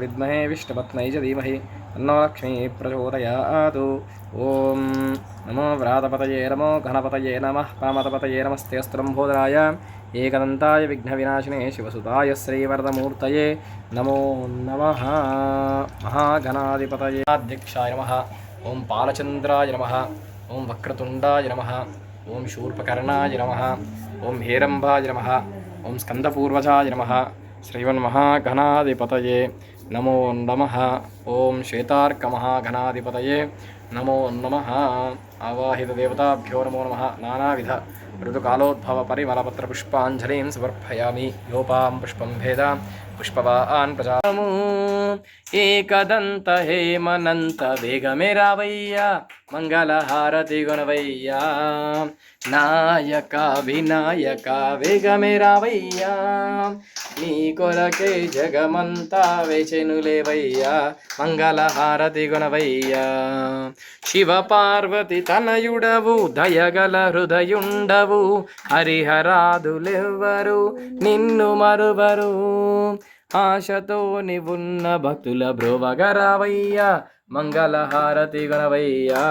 విద్మహే విష్ణుపత్నై చ ధీమహి తన్నో లక్ష్మీ ప్రచోదయాతు ఓం నమో వ్రాతపతయే నమో ఘనపతయే నమ పరమతపతయే నమస్తే స్త్రంభోదరాయ ఏకదంతాయ విఘ్నవినాశినే శివసుతాయ శ్రీవరదమూర్తయే నమో నమ మహాగణాధిపతయే అధ్యక్షాయ నమ ఓం పాలచంద్రాయ నమ ఓం వక్రతుండాయ నమ ఓం శూర్పకర్ణాయ నమ ఓం హేరంబాయ నమ ఓం స్కందపూర్వజాయ నమ శ్రీమన్మహాగణాధిపతయే నమో నమ. ఓం శ్వేతార్కమహాగణాధిపతయే నమో నమ. ఆవాహితదేవతాభ్యో నమో నమ. నానావిధ ఋతుకాలోద్భవ పరిమళపత్ర పుష్పాంజలిం సమర్పయామి. యోపాం పుష్పం భేద పుష్పవాన్ ప్రజాము ఏకదంత హేమనంత వేగమేరావయ్యా మంగళహారతి గుణవయ్యా నాయక వినాయక వేగమేరావయ్యా నీ కొరకే జగమంతా వేచెనులేవయ్యా మంగళహారతి గుణవయ్యా శివ పార్వతి తనయుడవు దయగల హృదయుండవు హరిహరాదులెవ్వరు నిన్ను మరువరు. ఆశతో నివున్న భక్తుల భ్రువగరావయ్యా మంగళహారతి గుణవయ్యా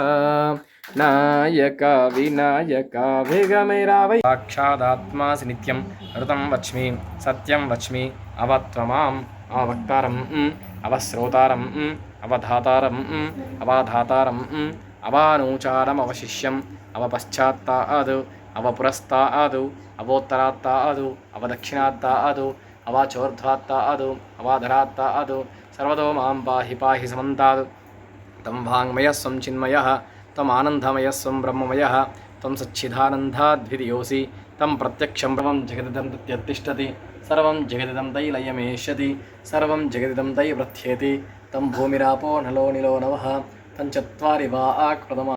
నాయక వినాయక వేగమైరావై సాక్షాదాత్మా నిత్యం ఋతం వచ్మి సత్యం వచ్మి అవత్వమాం అవక్తారం అవశ్రోతారం అవధాతారం అవాధాతారం అవానూచారం అవశిష్యం అవపశ్చాత్తాదు అవపురస్తాదు అవోత్తరాత్తాదు అవదక్షిణాత్తాదు అవాచోర్ధ్వాత్తాదు అవాధరాత్తాదు సర్వతో మాం పాహి పాహి సమంతాదు. తం వాంగ్మయ సంచిన్మయ తమానందమయ స్వం బ్రహ్మమయ త్వం సచ్చిదానందాద్విదియోసి తం ప్రత్యక్షం బ్రహ్మం జగదిదం తత్తిష్టతి సర్వం జగదిదం తై లయమేష్యతి సర్వం జగదిదం తై వృథ్యేతి తం భూమిరాపో నలో నిలో నవ తం చత్వారి వా ఆకృతమా